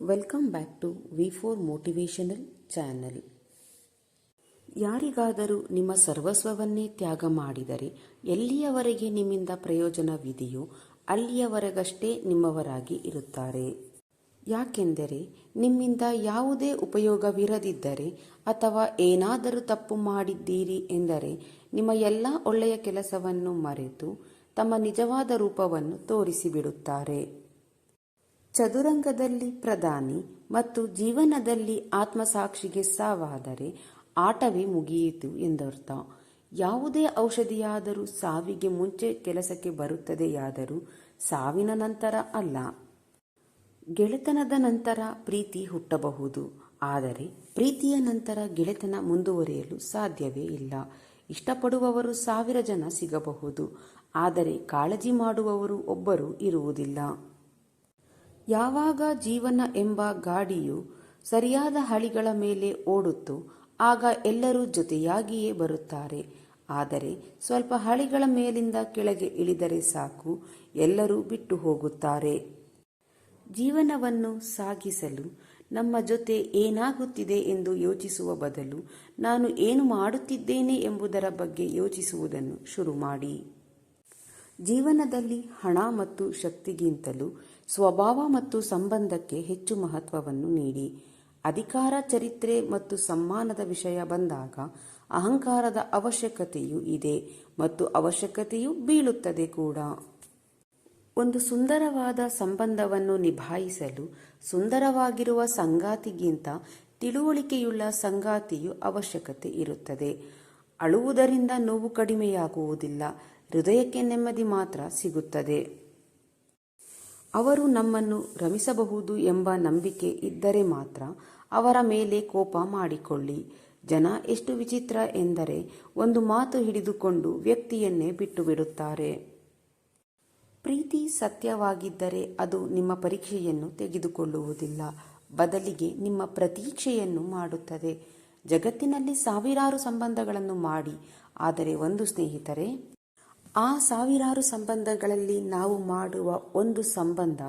Welcome back to V four motivational channel ಯಾರಿಗಾದರೂ ನಿಮ್ಮ ಸರ್ವಸ್ವವನ್ನೇ ತ್ಯಾಗ ಮಾಡಿದರೆ ಎಲ್ಲಿಯವರೆಗೆ ನಿಮ್ಮಿಂದ ಪ್ರಯೋಜನವಿದೆಯೋ ಅಲ್ಲಿಯವರೆಗಷ್ಟೇ ನಿಮ್ಮವರಾಗಿ ಇರುತ್ತಾರೆ. ಯಾಕೆಂದರೆ ನಿಮ್ಮಿಂದ ಯಾವುದೇ ಉಪಯೋಗವಿರದಿದ್ದರೆ ಅಥವಾ ಏನಾದರೂ ತಪ್ಪು ಮಾಡಿದ್ದೀರಿ ಎಂದರೆ ನಿಮ್ಮ ಎಲ್ಲ ಒಳ್ಳೆಯ ಕೆಲಸವನ್ನು ಮರೆತು ತಮ್ಮ ನಿಜವಾದ ರೂಪವನ್ನು ತೋರಿಸಿಬಿಡುತ್ತಾರೆ. ಚದುರಂಗದಲ್ಲಿ ಪ್ರಧಾನಿ ಮತ್ತು ಜೀವನದಲ್ಲಿ ಆತ್ಮಸಾಕ್ಷಿಗೆ ಸಾವಾದರೆ ಆಟವೇ ಮುಗಿಯಿತು ಎಂದರ್ಥ. ಯಾವುದೇ ಔಷಧಿಯಾದರೂ ಸಾವಿಗೆ ಮುಂಚೆ ಕೆಲಸಕ್ಕೆ ಬರುತ್ತದೆಯಾದರೂ ಸಾವಿನ ನಂತರ ಅಲ್ಲ. ಗೆಳೆತನದ ನಂತರ ಪ್ರೀತಿ ಹುಟ್ಟಬಹುದು. ಆದರೆ ಪ್ರೀತಿಯ ನಂತರ ಗೆಳೆತನ ಮುಂದುವರಿಯಲು ಸಾಧ್ಯವೇ ಇಲ್ಲ. ಇಷ್ಟಪಡುವವರು ಸಾವಿರ ಜನ ಸಿಗಬಹುದು. ಆದರೆ ಕಾಳಜಿ ಮಾಡುವವರು ಒಬ್ಬರು ಇರುವುದಿಲ್ಲ. ಯಾವಾಗ ಜೀವನ ಎಂಬ ಗಾಡಿಯು ಸರಿಯಾದ ಹಳಿಗಳ ಮೇಲೆ ಓಡುತ್ತೋ ಆಗ ಎಲ್ಲರೂ ಜೊತೆಯಾಗಿಯೇ ಬರುತ್ತಾರೆ. ಆದರೆ ಸ್ವಲ್ಪ ಹಳಿಗಳ ಮೇಲಿಂದ ಕೆಳಗೆ ಇಳಿದರೆ ಸಾಕು, ಎಲ್ಲರೂ ಬಿಟ್ಟು ಹೋಗುತ್ತಾರೆ. ಜೀವನವನ್ನು ಸಾಗಿಸಲು ನಮ್ಮ ಜೊತೆ ಏನಾಗುತ್ತಿದೆ ಎಂದು ಯೋಚಿಸುವ ಬದಲು ನಾನು ಏನು ಮಾಡುತ್ತಿದ್ದೇನೆ ಎಂಬುದರ ಬಗ್ಗೆ ಯೋಚಿಸುವುದನ್ನು ಶುರು ಮಾಡಿ ಜೀವನದಲ್ಲಿ ಹಣ ಮತ್ತು ಶಕ್ತಿಗಿಂತಲೂ ಸ್ವಭಾವ ಮತ್ತು ಸಂಬಂಧಕ್ಕೆ ಹೆಚ್ಚು ಮಹತ್ವವನ್ನು ನೀಡಿ. ಅಧಿಕಾರ, ಚರಿತ್ರೆ ಮತ್ತು ಸಮ್ಮಾನದ ವಿಷಯ ಬಂದಾಗ ಅಹಂಕಾರದ ಅವಶ್ಯಕತೆಯು ಇದೆ ಮತ್ತು ಅವಶ್ಯಕತೆಯು ಬೀಳುತ್ತದೆ ಕೂಡ. ಒಂದು ಸುಂದರವಾದ ಸಂಬಂಧವನ್ನು ನಿಭಾಯಿಸಲು ಸುಂದರವಾಗಿರುವ ಸಂಗಾತಿಗಿಂತ ತಿಳುವಳಿಕೆಯುಳ್ಳ ಸಂಗಾತಿಯು ಅವಶ್ಯಕತೆ ಇರುತ್ತದೆ. ಅಳುವುದರಿಂದ ನೋವು ಕಡಿಮೆಯಾಗುವುದಿಲ್ಲ, ಹೃದಯಕ್ಕೆ ನೆಮ್ಮದಿ ಮಾತ್ರ ಸಿಗುತ್ತದೆ. ಅವರು ನಮ್ಮನ್ನು ರಮಿಸಬಹುದು ಎಂಬ ನಂಬಿಕೆ ಇದ್ದರೆ ಮಾತ್ರ ಅವರ ಮೇಲೆ ಕೋಪ ಮಾಡಿಕೊಳ್ಳಿ. ಜನ ಎಷ್ಟು ವಿಚಿತ್ರ ಎಂದರೆ ಒಂದು ಮಾತು ಹಿಡಿದುಕೊಂಡು ವ್ಯಕ್ತಿಯನ್ನೇ ಬಿಟ್ಟು ಬಿಡುತ್ತಾರೆ ಪ್ರೀತಿ ಸತ್ಯವಾಗಿದ್ದರೆ ಅದು ನಿಮ್ಮ ಪರೀಕ್ಷೆಯನ್ನು ತೆಗೆದುಕೊಳ್ಳುವುದಿಲ್ಲ. ಬದಲಿಗೆ ನಿಮ್ಮ ಪ್ರತೀಕ್ಷೆಯನ್ನು ಮಾಡುತ್ತದೆ. ಜಗತ್ತಿನಲ್ಲಿ ಸಾವಿರಾರು ಸಂಬಂಧಗಳನ್ನು ಮಾಡಿ. ಆದರೆ ಒಂದು ಸ್ನೇಹಿತರೆ ಆ ಸಾವಿರಾರು ಸಂಬಂಧಗಳಲ್ಲಿ ನಾವು ಮಾಡುವ ಒಂದು ಸಂಬಂಧ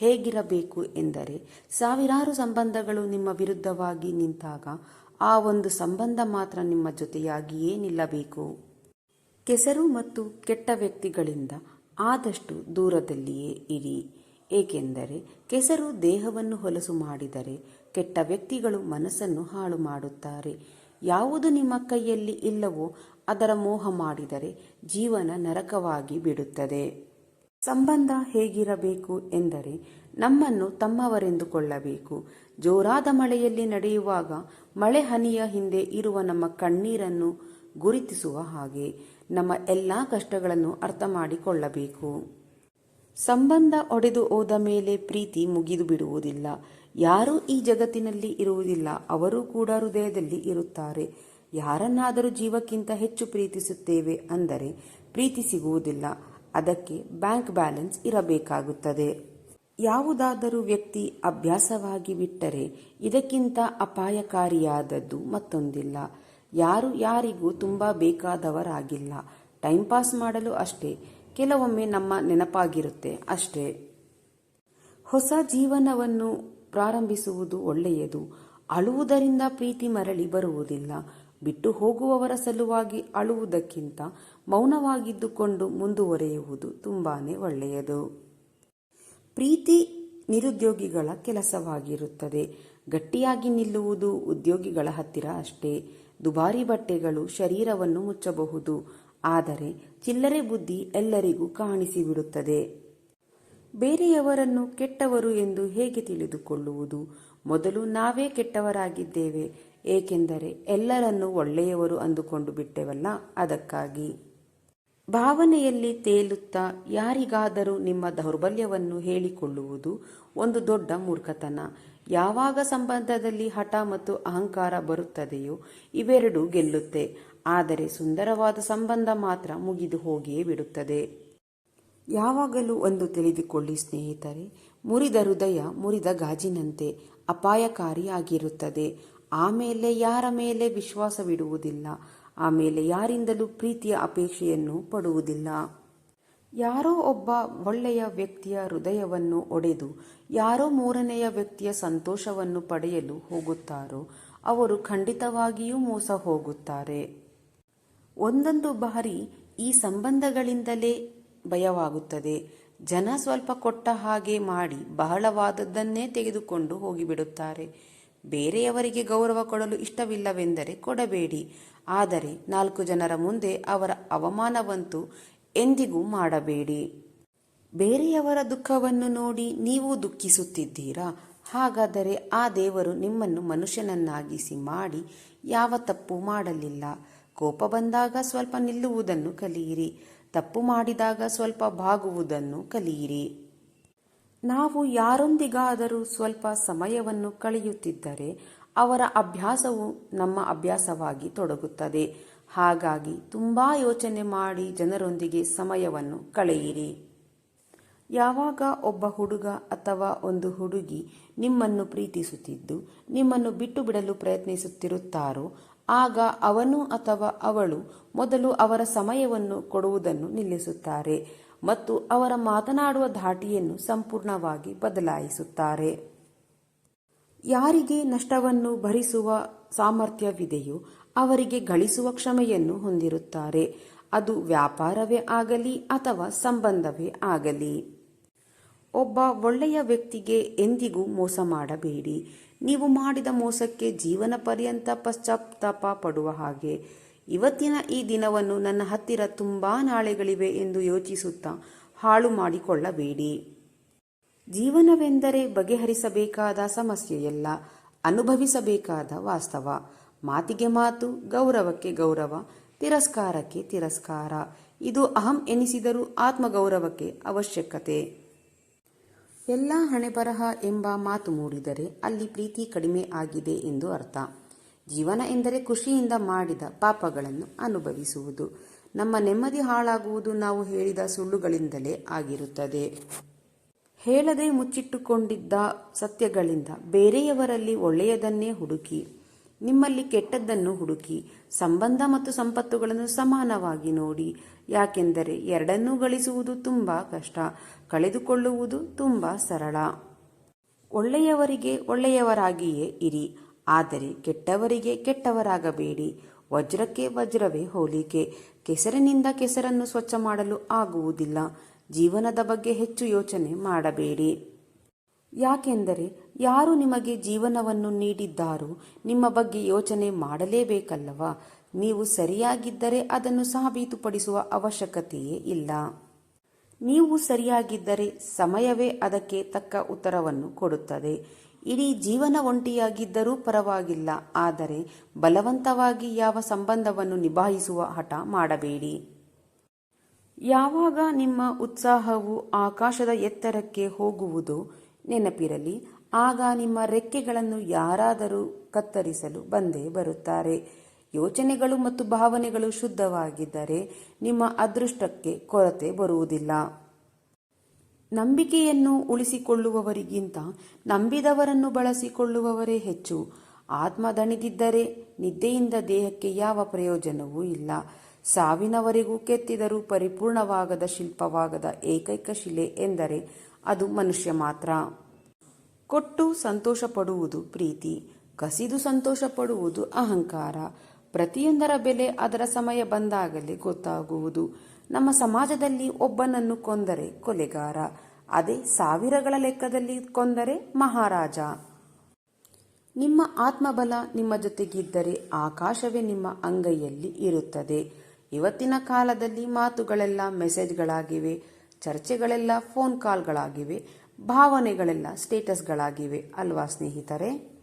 ಹೇಗಿರಬೇಕು ಎಂದರೆ, ಸಾವಿರಾರು ಸಂಬಂಧಗಳು ನಿಮ್ಮ ವಿರುದ್ಧವಾಗಿ ನಿಂತಾಗ ಆ ಒಂದು ಸಂಬಂಧ ಮಾತ್ರ ನಿಮ್ಮ ಜೊತೆಯಾಗಿಯೇ ನಿಲ್ಲಬೇಕು ಕೆಸರು ಮತ್ತು ಕೆಟ್ಟ ವ್ಯಕ್ತಿಗಳಿಂದ ಆದಷ್ಟು ದೂರದಲ್ಲಿಯೇ ಇರಿ. ಏಕೆಂದರೆ, ಕೆಸರು ದೇಹವನ್ನು ಹೊಲಸು ಮಾಡಿದರೆ ಕೆಟ್ಟ ವ್ಯಕ್ತಿಗಳು ಮನಸ್ಸನ್ನು ಹಾಳು ಮಾಡುತ್ತಾರೆ ಯಾವುದು ನಿಮ್ಮ ಕೈಯಲ್ಲಿ ಇಲ್ಲವೋ ಅದರ ಮೋಹ ಮಾಡಿದರೆ ಜೀವನ ನರಕವಾಗಿ ಬಿಡುತ್ತದೆ. ಸಂಬಂಧ ಹೇಗಿರಬೇಕು ಎಂದರೆ ನಮ್ಮನ್ನು ತಮ್ಮವರೆಂದುಕೊಳ್ಳಬೇಕು ಜೋರಾದ ಮಳೆಯಲ್ಲಿ ನಡೆಯುವಾಗ ಮಳೆ ಹನಿಯ ಹಿಂದೆ ಇರುವ ನಮ್ಮ ಕಣ್ಣೀರನ್ನು ಗುರುತಿಸುವ ಹಾಗೆ ನಮ್ಮ ಎಲ್ಲ ಕಷ್ಟಗಳನ್ನು ಅರ್ಥ ಮಾಡಿಕೊಳ್ಳಬೇಕು. ಸಂಬಂಧ ಒಡೆದು ಹೋದ ಮೇಲೆ ಪ್ರೀತಿ ಮುಗಿದು ಬಿಡುವುದಿಲ್ಲ. ಯಾರೂ ಈ ಜಗತ್ತಿನಲ್ಲಿ ಇರುವುದಿಲ್ಲ. ಅವರು ಕೂಡ ಹೃದಯದಲ್ಲಿ ಇರುತ್ತಾರೆ. ಯಾರನ್ನಾದರೂ ಜೀವಕ್ಕಿಂತ ಹೆಚ್ಚು ಪ್ರೀತಿಸುತ್ತೇವೆ ಅಂದರೆ ಪ್ರೀತಿ ಸಿಗುವುದಿಲ್ಲ. ಅದಕ್ಕೆ ಬ್ಯಾಂಕ್ ಬ್ಯಾಲೆನ್ಸ್ ಇರಬೇಕಾಗುತ್ತದೆ. ಯಾವುದಾದರೂ ವ್ಯಕ್ತಿ ಅಭ್ಯಾಸವಾಗಿ ಬಿಟ್ಟರೆ ಇದಕ್ಕಿಂತ ಅಪಾಯಕಾರಿಯಾದದ್ದು ಮತ್ತೊಂದಿಲ್ಲ. ಯಾರು ಯಾರಿಗೂ ತುಂಬ ಬೇಕಾದವರಾಗಿಲ್ಲ. ಟೈಮ್ ಪಾಸ್ ಮಾಡಲು ಅಷ್ಟೇ. ಕೆಲವೊಮ್ಮೆ ನಮ್ಮ ನೆನಪಾಗಿರುತ್ತೆ ಅಷ್ಟೇ. ಹೊಸ ಜೀವನವನ್ನು ಪ್ರಾರಂಭಿಸುವುದು ಒಳ್ಳೆಯದು. ಅಳುವುದರಿಂದ ಪ್ರೀತಿ ಮರಳಿ ಬರುವುದಿಲ್ಲ. ಬಿಟ್ಟು ಹೋಗುವವರ ಸಲುವಾಗಿ ಅಳುವುದಕ್ಕಿಂತ ಮೌನವಾಗಿದ್ದುಕೊಂಡು ಮುಂದುವರೆಯುವುದು ತುಂಬಾನೇ ಒಳ್ಳೆಯದು. ಪ್ರೀತಿ ನಿರುದ್ಯೋಗಿಗಳ ಕೆಲಸವಾಗಿರುತ್ತದೆ. ಗಟ್ಟಿಯಾಗಿ ನಿಲ್ಲುವುದು ಉದ್ಯೋಗಿಗಳ ಹತ್ತಿರ ಅಷ್ಟೇ. ದುಬಾರಿ ಬಟ್ಟೆಗಳು ಶರೀರವನ್ನು ಮುಚ್ಚಬಹುದು. ಆದರೆ ಚಿಲ್ಲರೆ ಬುದ್ಧಿ ಎಲ್ಲರಿಗೂ ಕಾಣಿಸಿಬಿಡುತ್ತದೆ. ಬೇರೆಯವರನ್ನು ಕೆಟ್ಟವರು ಎಂದು ಹೇಗೆ ತಿಳಿದುಕೊಳ್ಳುವುದು? ಮೊದಲು ನಾವೇ ಕೆಟ್ಟವರಾಗಿದ್ದೇವೆ. ಏಕೆಂದರೆ ಎಲ್ಲರನ್ನು ಒಳ್ಳೆಯವರು ಅಂದುಕೊಂಡು ಬಿಟ್ಟೆವಲ್ಲ, ಅದಕ್ಕಾಗಿ. ಭಾವನೆಯಲ್ಲಿ ತೇಲುತ್ತಾ ಯಾರಿಗಾದರೂ ನಿಮ್ಮ ದೌರ್ಬಲ್ಯವನ್ನು ಹೇಳಿಕೊಳ್ಳುವುದು ಒಂದು ದೊಡ್ಡ ಮೂರ್ಖತನ. ಯಾವಾಗ ಸಂಬಂಧದಲ್ಲಿ ಹಠ ಮತ್ತು ಅಹಂಕಾರ ಬರುತ್ತದೆಯೋ ಇವೆರಡೂ ಗೆಲ್ಲುತ್ತೆ. ಆದರೆ ಸುಂದರವಾದ ಸಂಬಂಧ ಮಾತ್ರ ಮುಗಿದು ಹೋಗಿಯೇ ಬಿಡುತ್ತದೆ. ಯಾವಾಗಲೂ ಒಂದು ತಿಳಿದುಕೊಳ್ಳಿ ಸ್ನೇಹಿತರೆ, ಮುರಿದ ಹೃದಯ ಮುರಿದ ಗಾಜಿನಂತೆ ಅಪಾಯಕಾರಿಯಾಗಿರುತ್ತದೆ. ಆಮೇಲೆ ಯಾರ ಮೇಲೆ ವಿಶ್ವಾಸವಿಡುವುದಿಲ್ಲ ಆಮೇಲೆ ಯಾರಿಂದಲೂ ಪ್ರೀತಿಯ ಅಪೇಕ್ಷೆಯನ್ನು ಪಡುವುದಿಲ್ಲ. ಯಾರೋ ಒಬ್ಬ ಒಳ್ಳೆಯ ವ್ಯಕ್ತಿಯ ಹೃದಯವನ್ನು ಒಡೆದು, ಯಾರೋ ಮೂರನೆಯ ವ್ಯಕ್ತಿಯ ಸಂತೋಷವನ್ನು ಪಡೆಯಲು ಹೋಗುತ್ತಾರೋ, ಅವರು ಖಂಡಿತವಾಗಿಯೂ ಮೋಸ ಹೋಗುತ್ತಾರೆ. ಒಂದೊಂದು ಬಾರಿ ಈ ಸಂಬಂಧಗಳಿಂದಲೇ ಭಯವಾಗುತ್ತದೆ. ಜನ ಸ್ವಲ್ಪ ಕೊಟ್ಟ ಹಾಗೆ ಮಾಡಿ ಬಹಳವಾದದ್ದನ್ನೇ ತೆಗೆದುಕೊಂಡು ಹೋಗಿಬಿಡುತ್ತಾರೆ. ಬೇರೆಯವರಿಗೆ ಗೌರವ ಕೊಡಲು ಇಷ್ಟವಿಲ್ಲವೆಂದರೆ ಕೊಡಬೇಡಿ. ಆದರೆ ನಾಲ್ಕು ಜನರ ಮುಂದೆ ಅವರ ಅವಮಾನವಂತೂ ಎಂದಿಗೂ ಮಾಡಬೇಡಿ. ಬೇರೆಯವರ ದುಃಖವನ್ನು ನೋಡಿ ನೀವು ದುಃಖಿಸುತ್ತಿದ್ದೀರಾ? ಹಾಗಾದರೆ ಆ ದೇವರು ನಿಮ್ಮನ್ನು ಮನುಷ್ಯನನ್ನಾಗಿಸಿ ಮಾಡಿ ಯಾವ ತಪ್ಪು ಮಾಡಲಿಲ್ಲ. ಕೋಪ ಬಂದಾಗ ಸ್ವಲ್ಪ ನಿಲ್ಲುವುದನ್ನು ಕಲಿಯಿರಿ. ತಪ್ಪು ಮಾಡಿದಾಗ ಸ್ವಲ್ಪ ಬಾಗುವುದನ್ನು ಕಲಿಯಿರಿ. ನಾವು ಯಾರೊಂದಿಗಾದರೂ ಸ್ವಲ್ಪ ಸಮಯವನ್ನು ಕಳೆಯುತ್ತಿದ್ದರೆ ಅವರ ಅಭ್ಯಾಸವು ನಮ್ಮ ಅಭ್ಯಾಸವಾಗಿ ತೊಡಗುತ್ತದೆ. ಹಾಗಾಗಿ ತುಂಬಾ ಯೋಚನೆ ಮಾಡಿ ಜನರೊಂದಿಗೆ ಸಮಯವನ್ನು ಕಳೆಯಿರಿ. ಯಾವಾಗ ಒಬ್ಬ ಹುಡುಗ ಅಥವಾ ಒಂದು ಹುಡುಗಿ ನಿಮ್ಮನ್ನು ಪ್ರೀತಿಸುತ್ತಿದ್ದು, ನಿಮ್ಮನ್ನು ಬಿಟ್ಟು ಬಿಡಲು ಪ್ರಯತ್ನಿಸುತ್ತಿರುತ್ತಾರೋ, ಆಗ ಅವನು ಅಥವಾ ಅವಳು ಮೊದಲು ಅವರ ಸಮಯವನ್ನು ಕೊಡುವುದನ್ನು ನಿಲ್ಲಿಸುತ್ತಾರೆ. ಮತ್ತು ಅವರ ಮಾತನಾಡುವ ಧಾಟಿಯನ್ನು ಸಂಪೂರ್ಣವಾಗಿ ಬದಲಾಯಿಸುತ್ತಾರೆ. ಯಾರಿಗೆ ನಷ್ಟವನ್ನು ಭರಿಸುವ ಸಾಮರ್ಥ್ಯವಿದೆಯೋ ಅವರಿಗೆ ಗಳಿಸುವ ಕ್ಷಮೆಯನ್ನು ಹೊಂದಿರುತ್ತಾರೆ. ಅದು ವ್ಯಾಪಾರವೇ ಆಗಲಿ ಅಥವಾ ಸಂಬಂಧವೇ ಆಗಲಿ. ಒಬ್ಬ ಒಳ್ಳೆಯ ವ್ಯಕ್ತಿಗೆ ಎಂದಿಗೂ ಮೋಸ ಮಾಡಬೇಡಿ. ನೀವು ಮಾಡಿದ ಮೋಸಕ್ಕೆ ಜೀವನ ಪರ್ಯಂತ ಪಶ್ಚಾತ್ತಾಪ ಪಡುವ ಹಾಗೆ. ಇವತ್ತಿನ ಈ ದಿನವನ್ನು ನನ್ನ ಹತ್ತಿರ ತುಂಬಾ ನಾಳೆಗಳಿವೆ ಎಂದು ಯೋಚಿಸುತ್ತಾ ಹಾಳು ಮಾಡಿಕೊಳ್ಳಬೇಡಿ. ಜೀವನವೆಂದರೆ ಬಗೆಹರಿಸಬೇಕಾದ ಸಮಸ್ಯೆಯಲ್ಲ, ಅನುಭವಿಸಬೇಕಾದ ವಾಸ್ತವ. ಮಾತಿಗೆ ಮಾತು, ಗೌರವಕ್ಕೆ ಗೌರವ, ತಿರಸ್ಕಾರಕ್ಕೆ ತಿರಸ್ಕಾರ. ಇದು ಅಹಂ ಎನಿಸಿದರೂ ಆತ್ಮಗೌರವಕ್ಕೆ ಅವಶ್ಯಕತೆ. ಎಲ್ಲ ಹಣೆಬರಹ ಎಂಬ ಮಾತು ಮೂಡಿದರೆ ಅಲ್ಲಿ ಪ್ರೀತಿ ಕಡಿಮೆ ಆಗಿದೆ ಎಂದು ಅರ್ಥ. ಜೀವನ ಎಂದರೆ ಖುಷಿಯಿಂದ ಮಾಡಿದ ಪಾಪಗಳನ್ನು ಅನುಭವಿಸುವುದು. ನಮ್ಮ ನೆಮ್ಮದಿ ಹಾಳಾಗುವುದು ನಾವು ಹೇಳಿದ ಸುಳ್ಳುಗಳಿಂದಲೇ ಆಗಿರುತ್ತದೆ. ಹೇಳದೆ ಮುಚ್ಚಿಟ್ಟುಕೊಂಡಿದ್ದ ಸತ್ಯಗಳಿಂದ ಬೇರೆಯವರಲ್ಲಿ ಒಳ್ಳೆಯದನ್ನೇ ಹುಡುಕಿ, ನಿಮ್ಮಲ್ಲಿ ಕೆಟ್ಟದ್ದನ್ನು ಹುಡುಕಿ, ಸಂಬಂಧ ಮತ್ತು ಸಂಪತ್ತುಗಳನ್ನು ಸಮಾನವಾಗಿ ನೋಡಿ. ಯಾಕೆಂದರೆ ಎರಡನ್ನೂ ಗಳಿಸುವುದು ತುಂಬ ಕಷ್ಟ, ಕಳೆದುಕೊಳ್ಳುವುದು ತುಂಬ ಸರಳ. ಒಳ್ಳೆಯವರಿಗೆ ಒಳ್ಳೆಯವರಾಗಿಯೇ ಇರಿ ಆದರೆ ಕೆಟ್ಟವರಿಗೆ ಕೆಟ್ಟವರಾಗಬೇಡಿ. ವಜ್ರಕ್ಕೆ ವಜ್ರವೇ ಹೋಲಿಕೆ. ಕೆಸರಿನಿಂದ ಕೆಸರನ್ನು ಸ್ವಚ್ಛ ಮಾಡಲು ಆಗುವುದಿಲ್ಲ. ಜೀವನದ ಬಗ್ಗೆ ಹೆಚ್ಚು ಯೋಚನೆ ಮಾಡಬೇಡಿ. ಯಾಕೆಂದರೆ ಯಾರು ನಿಮಗೆ ಜೀವನವನ್ನು ನೀಡಿದ್ದಾರೋ ನಿಮ್ಮ ಬಗ್ಗೆ ಯೋಚನೆ ಮಾಡಲೇಬೇಕಲ್ಲವ? ನೀವು ಸರಿಯಾಗಿದ್ದರೆ ಅದನ್ನು ಸಾಬೀತುಪಡಿಸುವ ಅವಶ್ಯಕತೆಯೇ ಇಲ್ಲ. ನೀವು ಸರಿಯಾಗಿದ್ದರೆ ಸಮಯವೇ ಅದಕ್ಕೆ ತಕ್ಕ ಉತ್ತರವನ್ನು ಕೊಡುತ್ತದೆ. ಇಡೀ ಜೀವನ ಒಂಟಿಯಾಗಿದ್ದರೂ ಪರವಾಗಿಲ್ಲ, ಆದರೆ ಬಲವಂತವಾಗಿ ಯಾವ ಸಂಬಂಧವನ್ನು ನಿಭಾಯಿಸುವ ಹಠ ಮಾಡಬೇಡಿ. ಯಾವಾಗ ನಿಮ್ಮ ಉತ್ಸಾಹವು ಆಕಾಶದ ಎತ್ತರಕ್ಕೆ ಹೋಗುವುದು ನೆನಪಿರಲಿ, ಆಗ ನಿಮ್ಮ ರೆಕ್ಕೆಗಳನ್ನು ಯಾರಾದರೂ ಕತ್ತರಿಸಲು ಬಂದೇ ಬರುತ್ತಾರೆ. ಯೋಚನೆಗಳು ಮತ್ತು ಭಾವನೆಗಳು ಶುದ್ಧವಾಗಿದ್ದರೆ ನಿಮ್ಮ ಅದೃಷ್ಟಕ್ಕೆ ಕೊರತೆ ಬರುವುದಿಲ್ಲ. ನಂಬಿಕೆಯನ್ನು ಉಳಿಸಿಕೊಳ್ಳುವವರಿಗಿಂತ ನಂಬಿದವರನ್ನು ಬಳಸಿಕೊಳ್ಳುವವರೇ ಹೆಚ್ಚು. ಆತ್ಮ ದಣಿದಿದ್ದರೆ ನಿದ್ದೆಯಿಂದ ದೇಹಕ್ಕೆ ಯಾವ ಪ್ರಯೋಜನವೂ ಇಲ್ಲ. ಸಾವಿನವರೆಗೂ ಕೆತ್ತಿದರೂ ಪರಿಪೂರ್ಣವಾಗದ ಶಿಲ್ಪವಾಗದ ಏಕೈಕ ಶಿಲೆ ಎಂದರೆ ಅದು ಮನುಷ್ಯ ಮಾತ್ರ. ಕೊಟ್ಟು ಸಂತೋಷ ಪಡುವುದು ಪ್ರೀತಿ, ಕಸಿದು ಸಂತೋಷ ಪಡುವುದು ಅಹಂಕಾರ. ಪ್ರತಿಯೊಂದರ ಬೆಲೆ ಅದರ ಸಮಯ ಬಂದಾಗಲೇ ಗೊತ್ತಾಗುವುದು. ನಮ್ಮ ಸಮಾಜದಲ್ಲಿ ಒಬ್ಬನನ್ನು ಕೊಂದರೆ ಕೊಲೆಗಾರ. ಅದೇ ಸಾವಿರಗಳ ಲೆಕ್ಕದಲ್ಲಿ ಕೊಂದರೆ ಮಹಾರಾಜ. ನಿಮ್ಮ ಆತ್ಮಬಲ ನಿಮ್ಮ ಜೊತೆಗಿದ್ದರೆ ಆಕಾಶವೇ ನಿಮ್ಮ ಅಂಗೈಯಲ್ಲಿ ಇರುತ್ತದೆ. ಇವತ್ತಿನ ಕಾಲದಲ್ಲಿ ಮಾತುಗಳೆಲ್ಲ ಮೆಸೇಜ್ಗಳಾಗಿವೆ, ಚರ್ಚೆಗಳೆಲ್ಲ ಫೋನ್ ಕಾಲ್ಗಳಾಗಿವೆ, ಭಾವನೆಗಳೆಲ್ಲ ಸ್ಟೇಟಸ್ಗಳಾಗಿವೆ ಅಲ್ವಾ ಸ್ನೇಹಿತರೆ?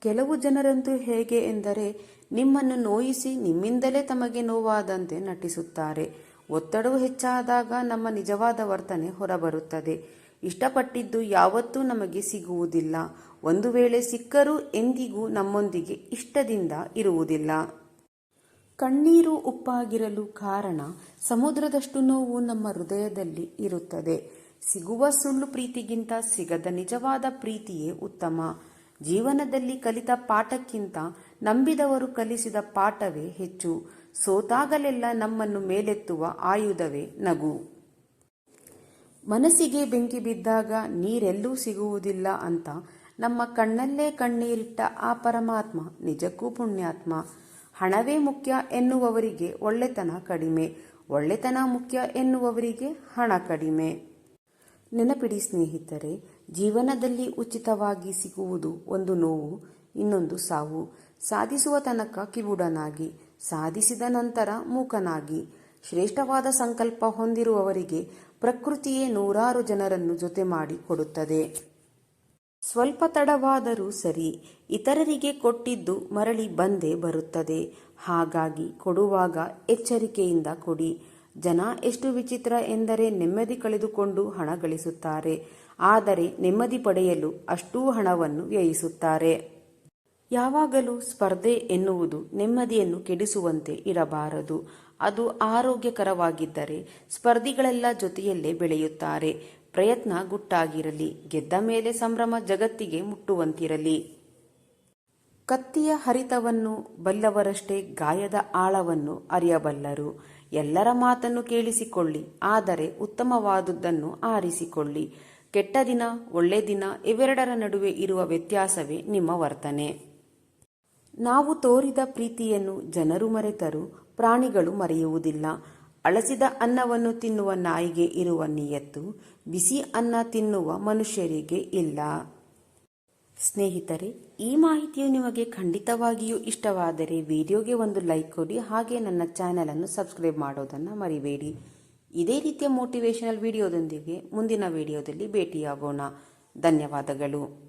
ಕೆಲವು ಜನರಂತೂ ಹೇಗೆ ಎಂದರೆ ನಿಮ್ಮನ್ನು ನೋಯಿಸಿ ನಿಮ್ಮಿಂದಲೇ ತಮಗೆ ನೋವಾದಂತೆ ನಟಿಸುತ್ತಾರೆ. ಒತ್ತಡವು ಹೆಚ್ಚಾದಾಗ ನಮ್ಮ ನಿಜವಾದ ವರ್ತನೆ ಹೊರಬರುತ್ತದೆ. ಇಷ್ಟಪಟ್ಟಿದ್ದು ಯಾವತ್ತೂ ನಮಗೆ ಸಿಗುವುದಿಲ್ಲ. ಒಂದು ವೇಳೆ ಸಿಕ್ಕರೂ ಎಂದಿಗೂ ನಮ್ಮೊಂದಿಗೆ ಇಷ್ಟದಿಂದ ಇರುವುದಿಲ್ಲ. ಕಣ್ಣೀರು ಉಪ್ಪಾಗಿರಲು ಕಾರಣ ಸಮುದ್ರದಷ್ಟು ನೋವು ನಮ್ಮ ಹೃದಯದಲ್ಲಿ ಇರುತ್ತದೆ. ಸಿಗುವ ಸುಳ್ಳು ಪ್ರೀತಿಗಿಂತ ಸಿಗದ ನಿಜವಾದ ಪ್ರೀತಿಯೇ ಉತ್ತಮ. ಜೀವನದಲ್ಲಿ ಕಲಿತ ಪಾಠಕ್ಕಿಂತ ನಂಬಿದವರು ಕಲಿಸಿದ ಪಾಠವೇ ಹೆಚ್ಚು. ಸೋತಾಗಲೆಲ್ಲ ನಮ್ಮನ್ನು ಮೇಲೆತ್ತುವ ಆಯುಧವೇ ನಗು. ಮನಸ್ಸಿಗೆ ಬೆಂಕಿ ಬಿದ್ದಾಗ ನೀರೆಲ್ಲೂ ಸಿಗುವುದಿಲ್ಲ ಅಂತ ನಮ್ಮ ಕಣ್ಣಲ್ಲೇ ಕಣ್ಣೀರಿಟ್ಟ ಆ ಪರಮಾತ್ಮ, ನಿಜಕ್ಕೂ ಪುಣ್ಯಾತ್ಮ. ಹಣವೇ ಮುಖ್ಯ ಎನ್ನುವವರಿಗೆ ಒಳ್ಳೆತನ ಕಡಿಮೆ, ಒಳ್ಳೆತನ ಮುಖ್ಯ ಎನ್ನುವವರಿಗೆ ಹಣ ಕಡಿಮೆ. ನೆನಪಿಡಿ ಸ್ನೇಹಿತರೆ, ಜೀವನದಲ್ಲಿ ಉಚಿತವಾಗಿ ಸಿಗುವುದು ಒಂದು ನೋವು, ಇನ್ನೊಂದು ಸಾವು. ಸಾಧಿಸುವ ತನಕ ಕಿವುಡನಾಗಿ ಸಾಧಿಸಿದ ನಂತರ ಮೂಕನಾಗಿ ಶ್ರೇಷ್ಠವಾದ ಸಂಕಲ್ಪ ಹೊಂದಿರುವವರಿಗೆ ಪ್ರಕೃತಿಯೇ ನೂರಾರು ಜನರನ್ನು ಜೊತೆ ಮಾಡಿ ಕೊಡುತ್ತದೆ. ಸ್ವಲ್ಪ ತಡವಾದರೂ ಸರಿ, ಇತರರಿಗೆ ಕೊಟ್ಟಿದ್ದು ಮರಳಿ ಬಂದೇ ಬರುತ್ತದೆ. ಹಾಗಾಗಿ ಕೊಡುವಾಗ ಎಚ್ಚರಿಕೆಯಿಂದ ಕೊಡಿ. ಜನ ಎಷ್ಟು ವಿಚಿತ್ರ ಎಂದರೆ ನೆಮ್ಮದಿ ಕಳೆದುಕೊಂಡು ಹಣ ಗಳಿಸುತ್ತಾರೆ. ಆದರೆ ನೆಮ್ಮದಿ ಪಡೆಯಲು ಅಷ್ಟೂ ಹಣವನ್ನು ವ್ಯಯಿಸುತ್ತಾರೆ. ಯಾವಾಗಲೂ ಸ್ಪರ್ಧೆ ಎನ್ನುವುದು ನೆಮ್ಮದಿಯನ್ನು ಕೆಡಿಸುವಂತೆ ಇರಬಾರದು. ಅದು ಆರೋಗ್ಯಕರವಾಗಿದ್ದರೆ ಸ್ಪರ್ಧಿಗಳೆಲ್ಲ ಜೊತೆಯಲ್ಲೇ ಬೆಳೆಯುತ್ತಾರೆ. ಪ್ರಯತ್ನ ಗುಟ್ಟಾಗಿರಲಿ, ಗೆದ್ದ ಮೇಲೆ ಸಂಭ್ರಮ ಜಗತ್ತಿಗೆ ಮುಟ್ಟುವಂತಿರಲಿ. ಕತ್ತಿಯ ಹರಿತವನ್ನು ಬಲ್ಲವರಷ್ಟೇ ಗಾಯದ ಆಳವನ್ನು ಅರಿಯಬಲ್ಲರು. ಎಲ್ಲರ ಮಾತನ್ನು ಕೇಳಿಸಿಕೊಳ್ಳಿ, ಆದರೆ ಉತ್ತಮವಾದುದನ್ನು ಆರಿಸಿಕೊಳ್ಳಿ. ಕೆಟ್ಟ ದಿನ, ಒಳ್ಳೆ ದಿನ, ಇವೆರಡರ ನಡುವೆ ಇರುವ ವ್ಯತ್ಯಾಸವೇ ನಿಮ್ಮ ವರ್ತನೆ. ನಾವು ತೋರಿದ ಪ್ರೀತಿಯನ್ನು ಜನರು ಮರೆತರು ಪ್ರಾಣಿಗಳು ಮರೆಯುವುದಿಲ್ಲ. ಅಳಸಿದ ಅನ್ನವನ್ನು ತಿನ್ನುವ ನಾಯಿಗೆ ಇರುವ ನಿಯತ್ತು, ಬಿಸಿ ಅನ್ನ ತಿನ್ನುವ ಮನುಷ್ಯರಿಗೆ ಇಲ್ಲ. ಸ್ನೇಹಿತರೆ, ಈ ಮಾಹಿತಿಯು ನಿಮಗೆ ಖಂಡಿತವಾಗಿಯೂ ಇಷ್ಟವಾದರೆ ವಿಡಿಯೋಗೆ ಒಂದು ಲೈಕ್ ಕೊಡಿ, ಹಾಗೆ ನನ್ನ ಅನ್ನು ಸಬ್ಸ್ಕ್ರೈಬ್ ಮಾಡೋದನ್ನು ಮರಿಬೇಡಿ. ಇದೇ ರೀತಿಯ ಮೋಟಿವೇಶನಲ್ ವಿಡಿಯೋದೊಂದಿಗೆ ಮುಂದಿನ ವಿಡಿಯೋದಲ್ಲಿ ಭೇಟಿಯಾಗೋಣ. ಧನ್ಯವಾದಗಳು.